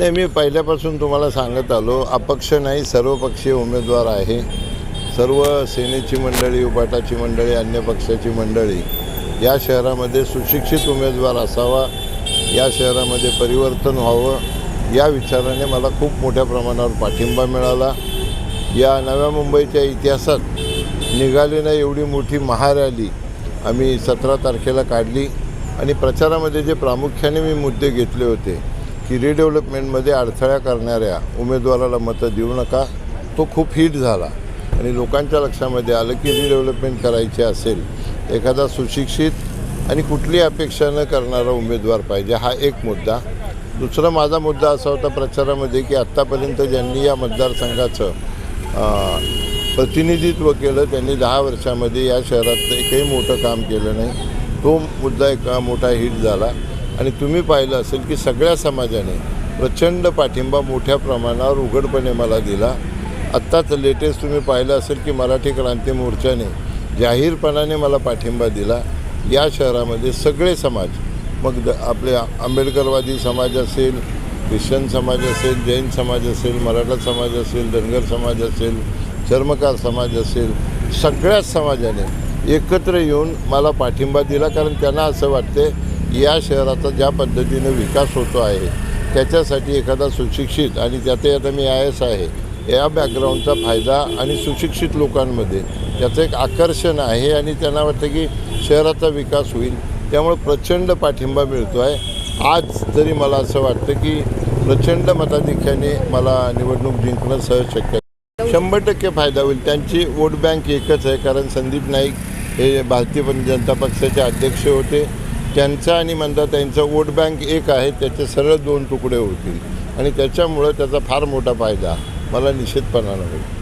नाही मी पहिल्यापासून तुम्हाला सांगत आलो अपक्ष नाही सर्वपक्षीय उमेदवार आहे. सर्व सेनेची मंडळी उपाटाची मंडळी अन्य पक्षाची मंडळी या शहरामध्ये सुशिक्षित उमेदवार असावा या शहरामध्ये परिवर्तन व्हावं या विचाराने मला खूप मोठ्या प्रमाणावर पाठिंबा मिळाला. या नव्या मुंबईच्या इतिहासात निघाली ना एवढी मोठी महारॅली आम्ही सतरा तारखेला काढली आणि प्रचारामध्ये जे प्रामुख्याने मी मुद्दे घेतले होते की रिडेव्हलपमेंटमध्ये अडथळ्या करणाऱ्या उमेदवाराला मतं देऊ नका. तो खूप हिट झाला. आणि लोकांच्या लक्षामध्ये आलं की रिडेव्हलपमेंट करायची असेल एखादा सुशिक्षित आणि कुठली अपेक्षा न करणारा उमेदवार पाहिजे. हा एक मुद्दा. दुसरा माझा मुद्दा असा होता प्रचारामध्ये की आत्तापर्यंत ज्यांनी या मतदारसंघाचं प्रतिनिधित्व केलं त्यांनी दहा वर्षामध्ये या शहरात एकही मोठं काम केलं नाही. तो मुद्दा एक मोठा हिट झाला. आणि तुम्ही पाहिलं असेल की सगळ्या समाजाने प्रचंड पाठिंबा मोठ्या प्रमाणावर उघडपणे मला दिला. आत्ताच लेटेस्ट तुम्ही पाहिलं असेल की मराठी क्रांती मोर्चाने जाहीरपणाने मला पाठिंबा दिला. या शहरामध्ये सगळे समाज मग द आपले आंबेडकरवादी समाज असेल ख्रिश्चन समाज असेल जैन समाज असेल मराठा समाज असेल धनगर समाज असेल चर्मकार समाज असेल सगळ्याच समाजाने एकत्र येऊन मला पाठिंबा दिला. कारण त्यांना असं वाटते या शहराचा ज्या पद्धतीनं विकास होतो आहे त्याच्यासाठी एखादा सुशिक्षित आणि त्यातही आता मी आय एस आहे या बॅकग्राऊंडचा फायदा आणि सुशिक्षित लोकांमध्ये त्याचं एक आकर्षण आहे आणि त्यांना वाटतं की शहराचा विकास होईल त्यामुळे प्रचंड पाठिंबा मिळतो आहे. आज तरी मला असं वाटतं की प्रचंड मताधिक्याने मला निवडणूक जिंकणं सहज शक्य शंभर टक्के फायदा होईल. त्यांची वोट बँक एकच आहे कारण संदीप नाईक हे भारतीय जनता पक्षाचे अध्यक्ष होते. त्यांचा आणि मंदाताईंचा वोट बँक एक आहे त्याचे सरळ दोन तुकडे होतील. आणि त्याच्यामुळं त्याचा फार मोठा फायदा. मला निश्चितपणानं होईल